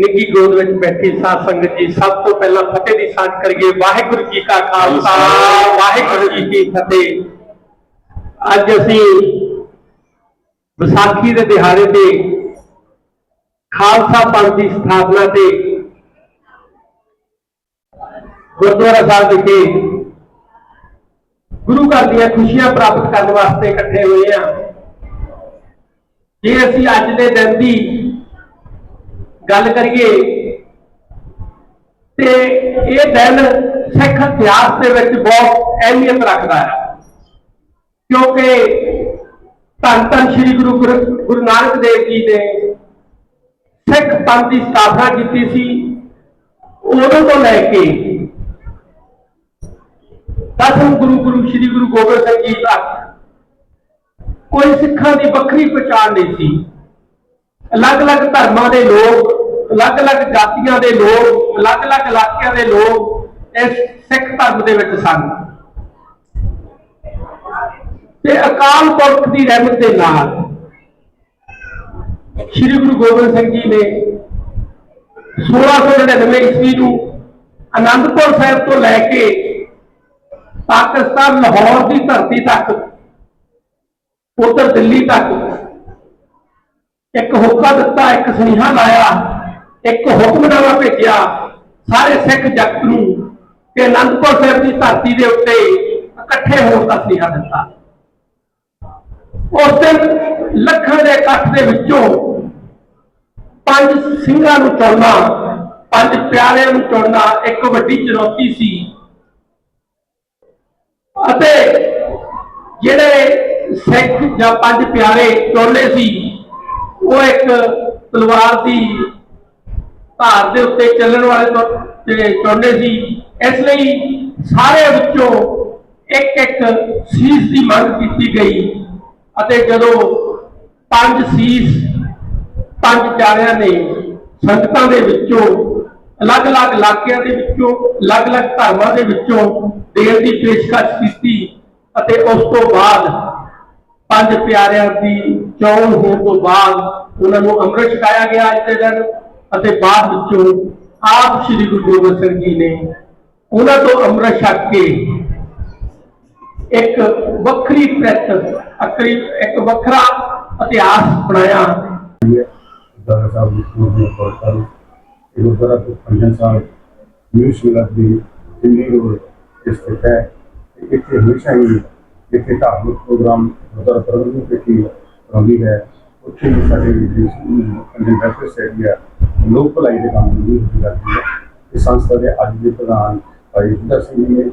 ਨਿੱਕੀ ਗੋਦ ਵਿੱਚ ਬੈਠੀ ਸਾਧ ਸੰਗਤ ਜੀ, ਸਭ ਤੋਂ ਪਹਿਲਾਂ ਫਤਿਹ ਦੀ ਸਾਂਝ ਕਰੀਏ। ਵਾਹਿਗੁਰੂ ਜੀ ਕਾ ਖਾਲਸਾ, ਵਾਹਿਗੁਰੂ ਜੀ ਕੀ ਫਤਿਹ। ਅੱਜ ਅਸੀਂ ਵਿਸਾਖੀ ਦੇ ਦਿਹਾੜੇ ਤੇ ਖਾਲਸਾ ਪੰਥ ਦੀ ਸਥਾਪਨਾ ਤੇ ਗੁਰਦੁਆਰਾ ਸਾਹਿਬ ਵਿਖੇ ਗੁਰੂ ਘਰ ਦੀਆਂ ਖੁਸ਼ੀਆਂ ਪ੍ਰਾਪਤ ਕਰਨ ਵਾਸਤੇ ਇਕੱਠੇ ਹੋਏ ਹਾਂ। ਜੇ ਅਸੀਂ ਅੱਜ ਦੇ ਦਿਨ ਦੀ ਗੱਲ ਕਰੀਏ, ਤੇ ਇਹ ਦਿਨ ਸਿੱਖ ਇਤਿਹਾਸ ਦੇ ਵਿੱਚ ਬਹੁਤ ਅਹਿਮੀਅਤ ਰੱਖਦਾ ਹੈ। ਕਿਉਂਕਿ ਧੰਨ ਧੰਨ ਸ੍ਰੀ ਗੁਰੂ ਗੁਰ- ਗੁਰੂ ਨਾਨਕ ਦੇਵ ਜੀ ਨੇ ਸਿੱਖ ਪੰਥ ਦੀ ਸਥਾਪਨਾ ਕੀਤੀ ਸੀ। ਉਦੋਂ ਤੋਂ ਲੈ ਕੇ ਦਸਮ ਗੁਰੂ ਗੁਰੂ ਸ੍ਰੀ ਗੁਰੂ ਗੋਬਿੰਦ ਸਿੰਘ ਜੀ ਤੱਕ ਕੋਈ ਸਿੱਖਾਂ ਦੀ ਵੱਖਰੀ ਪਛਾਣ ਨਹੀਂ ਸੀ। ਅਲੱਗ-ਅਲੱਗ ਧਰਮਾਂ ਦੇ ਲੋਕ ਅਲੱਗ-ਅਲੱਗ ਜਾਤੀਆਂ ਦੇ ਲੋਕ, ਅਲੱਗ-ਅਲੱਗ ਇਲਾਕਿਆਂ ਦੇ ਲੋਕ ਇਸ ਸਿੱਖ ਧਰਮ ਦੇ ਵਿੱਚ ਸਨ। ਤੇ ਅਕਾਲ ਪੁਰਖ ਦੀ ਰਹਿਮਤ ਦੇ ਨਾਲ ਸ੍ਰੀ ਗੁਰੂ ਗੋਬਿੰਦ ਸਿੰਘ ਜੀ ਨੇ 1699 ਈਸਵੀ ਨੂੰ ਅਨੰਦਪੁਰ ਸਾਹਿਬ ਤੋਂ ਲੈ ਕੇ ਪਾਕਿਸਤਾਨ, ਲਾਹੌਰ ਦੀ ਧਰਤੀ ਤੱਕ ਉਧਰ ਦਿੱਲੀ ਤੱਕ ਇੱਕ ਹੋਕਾ ਦਿੱਤਾ, ਇੱਕ ਸੁਨੇਹਾ ਲਾਇਆ ਇੱਕ ਹੁਕਮਨਾਮਾ ਭੇਜਿਆ ਸਾਰੇ ਸਿੱਖ ਜਗਤ ਨੂੰ ਕਿ ਅਨੰਦਪੁਰ ਸਾਹਿਬ ਦੀ ਧਰਤੀ ਦੇ ਉੱਤੇ ਇਕੱਠੇ ਹੋਣ ਦਾ ਸੁਨੇਹਾ ਦਿੱਤਾ। ਉਸ ਦਿਨ ਲੱਖਾਂ ਦੇ ਇਕੱਠ ਦੇ ਵਿੱਚੋਂ ਪੰਜ ਸਿੰਘਾਂ ਨੂੰ ਚੁਣਨਾ, ਪੰਜ ਪਿਆਰਿਆਂ ਨੂੰ ਚੁਣਨਾ ਇੱਕ ਵੱਡੀ ਚੁਣੌਤੀ ਸੀ। ਅਤੇ ਜਿਹੜੇ ਸਿੱਖ ਜਾਂ ਪੰਜ ਪਿਆਰੇ ਚੁਣਨੇ ਸੀ, ਉਹ ਇੱਕ ਤਲਵਾਰ ਦੀ ਧਾਰ ਦੇ ਉੱਤੇ ਚੱਲਣ ਵਾਲੇ ਤੋਂ, ਤੇ ਚੁਣਨੇ ਸੀ। ਇਸ ਲਈ ਸਾਰੇ ਵਿੱਚੋਂ ਇੱਕ ਇੱਕ ਸੀਸ ਦੀ ਮੰਗ ਕੀਤੀ ਗਈ। ਅਤੇ ਜਦੋਂ ਪੰਜ ਸੀਸ, ਪੰਜ ਪਿਆਰਿਆਂ ਨੇ ਸੰਗਤਾਂ ਦੇ ਵਿੱਚੋਂ, ਅਲੱਗ-ਅਲੱਗ ਇਲਾਕਿਆਂ ਦੇ ਵਿੱਚੋਂ, ਅਲੱਗ-ਅਲੱਗ ਧਰਮਾਂ ਦੇ ਵਿੱਚੋਂ ਦੇਣ ਦੀ ਪੇਸ਼ਕਸ਼ ਕੀਤੀ ਅਤੇ ਉਸ ਤੋਂ ਬਾਅਦ ਪੰਜ ਪਿਆਰਿਆਂ ਦੀ ਚੋਣ ਹੋਣ ਤੋਂ ਬਾਅਦ ਉਹਨਾਂ ਨੂੰ ਅੰਮ੍ਰਿਤ ਛਕਾਇਆ ਗਿਆ। ਅੱਜ ਦੇ ਦਿਨ ਅਤੇ ਬਾਅਦ ਵਿੱਚੋਂ ਆਪ ਸ੍ਰੀ ਗੁਰੂ ਗੋਬਿੰਦ ਸਿੰਘ ਜੀ ਨੇ ਉਹਨਾਂ ਤੋਂ ਅੰਮ੍ਰਿਤ ਛਕ ਕੇ ਇੱਕ ਵੱਖਰੀ ਪ੍ਰੈਤ ਅਕਰੀ ਇੱਕ ਵੱਖਰਾ ਇਤਿਹਾਸ ਬਣਾਇਆ। ਗੁਰਦੁਆਰਾ ਸਾਹਿਬ ਦੀ ਸਕੂਲ ਦੀ ਪੜਤਾਲ ਇਹ ਗੁਰਦੁਆਰਾ ਤੋਂ ਪੰਜਨ ਸਾਹਿਬ ਨਿਊ ਸ਼ਿਲਕ ਦੀ ਦਿੱਲੀ ਰੋਡ ਸਥਿਤ ਹੈ। ਇੱਥੇ ਹਮੇਸ਼ਾ ਹੀ ਇੱਥੇ ਧਾਰਮਿਕ ਪ੍ਰੋਗਰਾਮ ਗੁਰਦੁਆਰਾ ਪ੍ਰਬੰਧਕ ਕਮੇਟੀ ਕਰਾਉਂਦੀ ਹੈ। ਉੱਥੇ ਸਾਡੇ ਜਿਹੜੀ ਪੰਜਨ ਵੈਲਫੇਅਰ ਸੋਸਾਇਟੀ ਹੈ ਲੋਕ ਭਲਾਈ ਦੇ ਕੰਮ ਦੀ ਹੁੰਦੀ ਕਰਦੀ ਹੈ ਇਸ ਸੰਸਥਾ ਦੇ ਅੱਜ ਦੇ ਪ੍ਰਧਾਨ ਭਾਈ ਬੁੱਧਾ ਸਿੰਘ ਜੀ ਨੇ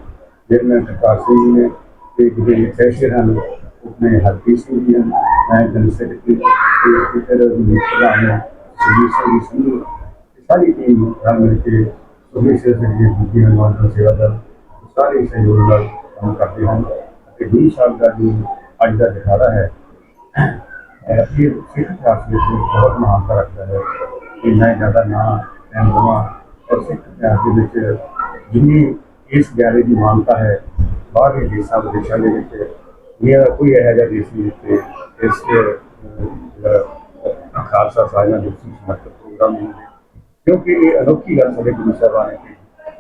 ਜਿਹੜੇ ਕਰਤਾਰ ਸਿੰਘ ਜੀ ਨੇ ਤੇ ਜਿਹੜੇ ਕੈਸ਼ੀਅਰ ਹਨ ਆਪਣੇ ਹਰਪ੍ਰੀਤ ਸਿੰਘ ਜੀ ਹਨ ਮੈਂ ਜਨਰਲ ਸੈਕਟਰੀ ਤੇ ਫਿਰ ਮੀਤ ਪ੍ਰਧਾਨ ਹੈ ਸੁਨੀਲ ਸਿੰਘ ਜੀ ਸੰਧੂ ਇਹ ਸਾਰੀ ਟੀਮ ਰਲ ਮਿਲ ਕੇ ਸੁਨੀਲ ਸਿੰਘ ਜੀ ਦੀ ਬੁੱਧੀ ਹਨੂਮਾਨ ਸੇਵਾ ਦਲ ਸਾਰੇ ਸਹਿਯੋਗ ਨਾਲ ਕੰਮ ਕਰਦੇ ਹਨ ਤੇ 20 ਸਾਲ ਦਾ ਜੋ ਅੱਜ ਦਾ ਦਿਹਾੜਾ ਹੈ ਇਹ ਫਿਰ ਸਿੱਖ ਇਤਿਹਾਸ ਵਿੱਚ ਬਹੁਤ ਮਹਾਨਤਾ ਰੱਖਦਾ ਹੈ ਇੰਨਾ ਜ਼ਿਆਦਾ ਨਾਂ ਐਨ ਬਵਾ ਔਰ ਸਿੱਖ ਇਤਿਹਾਸ ਦੇ ਵਿੱਚ ਜਿੰਨੀ ਇਸ ਗਿਆਰੇ ਦੀ ਮਾਨਤਾ ਹੈ ਬਾਹਰਲੇ ਦੇਸ਼ਾਂ ਵਿਦੇਸ਼ਾਂ ਦੇ ਵਿੱਚ ਮੇਰਾ ਕੋਈ ਇਹੋ ਜਿਹਾ ਦੇਸ਼ ਨਹੀਂ ਜਿੱਥੇ ਇਸ ਜਿਹੜਾ ਖਾਲਸਾ ਸਾਜਨਾ ਦੇ ਸਮਰਥ ਪ੍ਰੋਗਰਾਮ ਨਹੀਂ ਹੈ ਕਿਉਂਕਿ ਇਹ ਅਨੋਖੀ ਗੱਲ ਸਾਡੇ ਗੁਰੂ ਸਾਹਿਬਾਨ ਨੇ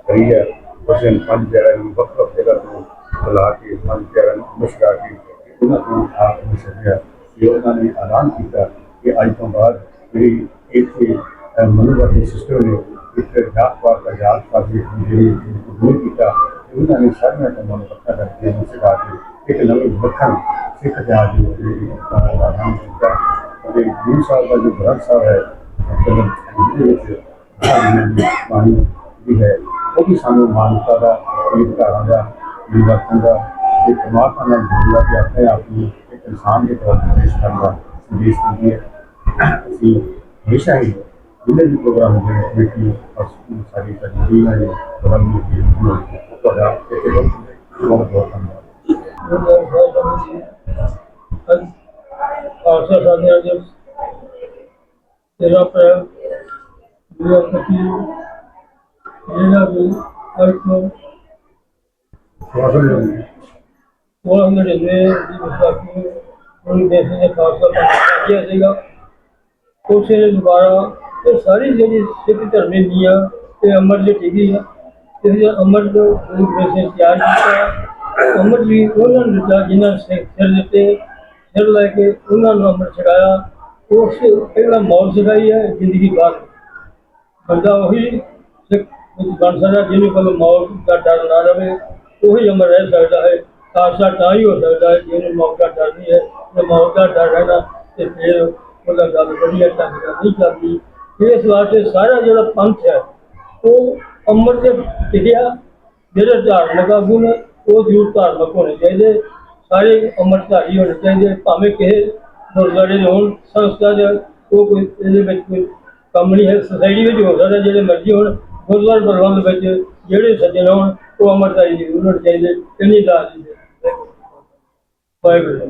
ਕਰੀ ਹੈ ਉਸ ਦਿਨ ਪੰਜ ਪਿਆਰਿਆਂ ਨੂੰ ਵੱਖ ਵੱਖ ਜਗ੍ਹਾ ਤੋਂ ਬੁਲਾ ਕੇ ਪੰਜ ਪਿਆਰਿਆਂ ਨੂੰ ਮੁਸ਼ਕਾ ਕੇ ਉਹਨਾਂ ਨੂੰ ਆਪ ਨੂੰ ਸੱਜਿਆ ਕਿ ਉਹਨਾਂ ਨੇ ਐਲਾਨ ਕੀਤਾ ਕਿ ਅੱਜ ਤੋਂ ਬਾਅਦ ਜਿਹੜੀ ਇੱਥੇ ਅਹ, ਮਨੂਵਾਦੀ ਸਿਸਟਮ ਨੇ ਇੱਕ ਜਾਤ ਪਾਤ ਦਾ ਜਾਤ ਪਾਤ ਦੀ ਜਿਹੜੀ ਦੂਰ ਕੀਤਾ ਤੇ ਉਹਨਾਂ ਨੇ ਸਾਰੀਆਂ ਕੰਮਾਂ ਨੂੰ ਪੱਕਾ ਕਰਕੇ ਉਹਨੂੰ ਸਿਖਾ ਕੇ ਇੱਕ ਨਵੇਂ ਵੱਖਣ ਸਿੱਖ ਜਾਤ ਦੀ ਜਿਹੜੀ ਐਲਾਨ ਕੀਤਾ। ਤੇ 20 ਸਾਲ ਦਾ ਜੋ ਗ੍ਰੰਥ ਸਾਹਿਬ ਹੈ ਮਤਲਬ ਵਿੱਚ ਬਾਣੀ ਵੀ ਹੈ ਉਹ ਵੀ ਸਾਨੂੰ ਮਾਨਵਤਾ ਦਾ ਇੱਕ ਦਾ ਨਿਵਰਤਨ ਦਾ ਇੱਕ ਪਰਮਾਤਮਾ ਨਾਲ ਜੁੜਨਾ ਕਿ ਆਪਣੇ ਆਪ ਨੂੰ ਇੱਕ ਇਨਸਾਨ ਦੇ ਤੌਰ ਤੇ ਪੇਸ਼ ਕਰਨ ਦਾ ਸੰਦੇਸ਼ ਦਿੰਦੀ ਹੈ। ਅਸੀਂ ਹਮੇਸ਼ਾ ਹੀ ਜਿੰਨੇ ਵੀ ਪ੍ਰੋਗਰਾਮ ਹੁੰਦੇ ਨੇ ਕਮੇਟੀ ਔਰ ਸਕੂਲ ਸਾਡੀ ਟੀਮ ਹੈ ਪ੍ਰਬੰਧ ਦੀ ਤੁਹਾਡਾ ਇੱਥੇ ਬਹੁਤ ਬਹੁਤ ਧੰਨਵਾਦ ਖਾਲਸਾ ਸਾਧਿਆ ਦੇ ਤੇਰਾ ਅਪ੍ਰੈਲ ਦੋ ਹਜ਼ਾਰ ਪੱਚੀ ਨੂੰ ਜਿਹੜਾ ਵੀ ਅਰਥ ਸਵਾਗਤ ਹੈ ਉਹ ਨੜਿੰਵੇ ਦੀ ਵਿਸਾਖੀ ਨੂੰ ਦੇਸ਼ ਦੇ ਖਾਲਸਾ ਪੰਥ ਸੀਗਾ ਉਸੇ ਨੇ ਦੁਬਾਰਾ ਇਹ ਸਾਰੀ ਜਿਹੜੀ ਸਿੱਖ ਧਰਮ ਦੀ ਨੀਆਂ ਤੇ ਅਮਰ ਜੀ ਠੀਕੀ ਆ ਤੇ ਇਹ ਅਮਰ ਜੋ ਗੁਰੂ ਨੇ ਤਿਆਰ ਕੀਤਾ ਅਮਰ ਜੀ ਉਹਨਾਂ ਨੇ ਦਿੱਤਾ ਜਿਨ੍ਹਾਂ ਨੇ ਸਿਰ ਸਿਰ ਦਿੱਤੇ ਸਿਰ ਲੈ ਕੇ ਉਹਨਾਂ ਨੂੰ ਅਮਰ ਛਕਾਇਆ ਉਸ ਪਹਿਲਾ ਮੌਤ ਸਿਖਾਈ ਹੈ ਜ਼ਿੰਦਗੀ ਬਾਅਦ ਬੰਦਾ ਉਹੀ ਸਿੱਖ ਬਣ ਸਕਦਾ ਜਿਹਨੂੰ ਕੋਲ ਮੌਤ ਦਾ ਡਰ ਨਾ ਰਵੇ ਉਹੀ ਅਮਰ ਰਹਿ ਸਕਦਾ ਹੈ ਖਾਲਸਾ ਤਾਂ ਹੀ ਹੋ ਸਕਦਾ ਹੈ ਜਿਹਨੂੰ ਮੌਤ ਦਾ ਡਰ ਨਹੀਂ ਹੈ ਜੇ ਮੌਤ ਦਾ ਡਰ ਹੈ ਨਾ ਤੇ ਫਿਰ ਉਹਦਾ ਗੱਲ ਵਧੀਆ ਢੰਗ ਨਾਲ ਨਹੀਂ ਚੱਲਦੀ ਇਸ ਵਾਸਤੇ ਸਾਰਾ ਜਿਹੜਾ ਪੰਥ ਹੈ, ਉਹ ਅੰਮ੍ਰਿਤ ਤੇ ਟਿਕਿਆ ਜਿਹੜੇ ਧਾਰਮਿਕ ਆਗੂ ਨੇ, ਉਹ ਜ਼ਰੂਰ ਧਾਰਮਿਕ ਹੋਣੇ ਚਾਹੀਦੇ। ਸਾਰੇ ਅਮਰਧਾਰੀ ਹੋਣੇ ਚਾਹੀਦੇ, ਭਾਵੇਂ ਕਿਸੇ ਗੁਰਦੁਆਰੇ ਦੇ ਹੋਣ, ਸੰਸਥਾ ਦੇ, ਉਹ ਕੋਈ ਇਹਦੇ ਵਿੱਚ ਕੋਈ ਕੰਮ ਨਹੀਂ ਹੈ। ਸੋਸਾਇਟੀ ਵਿੱਚ ਹੋ ਸਕਦਾ, ਜਿਹੜੇ ਮਰਜ਼ੀ ਹੋਣ, ਗੁਰਦੁਆਰਾ ਪ੍ਰਬੰਧ ਵਿੱਚ ਜਿਹੜੇ ਸੱਜਣ ਹੋਣ, ਉਹ ਅੰਮ੍ਰਿਤਧਾਰੀ ਜ਼ਰੂਰ ਹੋਣੇ ਚਾਹੀਦੇ। ਇੰਨੀ ਦਾਤ ਦੀ ਵਾਹਿਗੁਰੂ